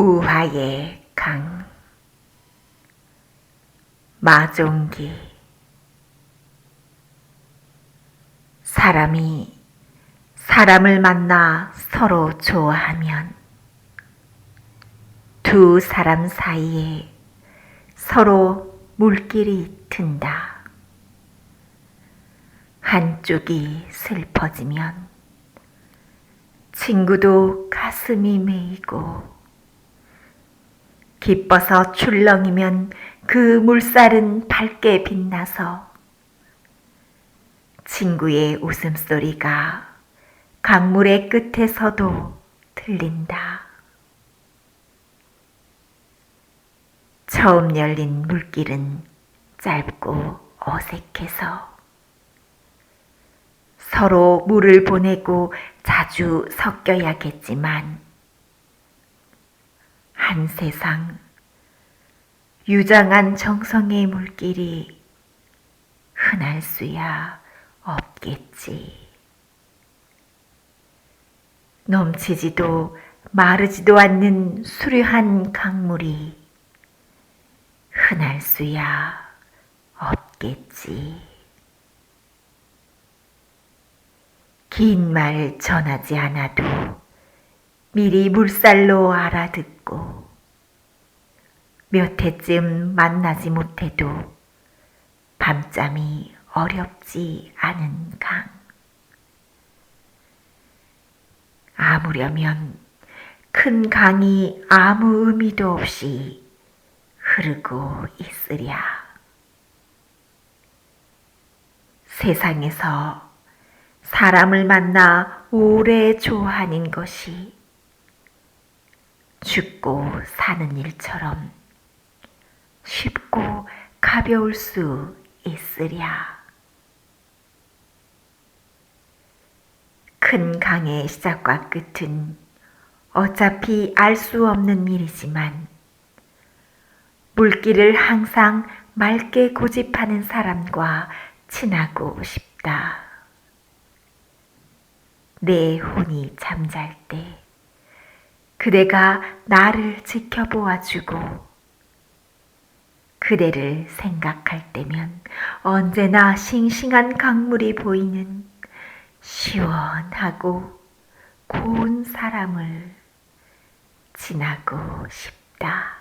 우화의 강 마종기 사람이 사람을 만나 서로 좋아하면 두 사람 사이에 서로 물길이 튼다. 한쪽이 슬퍼지면 친구도 가슴이 메이고 기뻐서 출렁이면 그 물살은 밝게 빛나서 친구의 웃음소리가 강물의 끝에서도 들린다. 처음 열린 물길은 짧고 어색해서 서로 물을 보내고 자주 섞여야겠지만 한 세상 유장한 정성의 물길이 흔할 수야 없겠지. 넘치지도 마르지도 않는 수려한 강물이 흔할 수야 없겠지. 긴 말 전하지 않아도 미리 물살로 알아듣고 몇 해쯤 만나지 못해도 밤잠이 어렵지 않은 강. 아무려면 큰 강이 아무 의미도 없이 흐르고 있으랴. 세상에서 사람을 만나 오래 좋아하는 것이 죽고 사는 일처럼 가벼울 수 있으랴. 큰 강의 시작과 끝은 어차피 알 수 없는 일이지만 물길을 항상 맑게 고집하는 사람과 친하고 싶다. 내 혼이 잠잘 때 그대가 나를 지켜보아 주고 그대를 생각할 때면 언제나 싱싱한 강물이 보이는 시원하고 고운 사람을 지나고 싶다.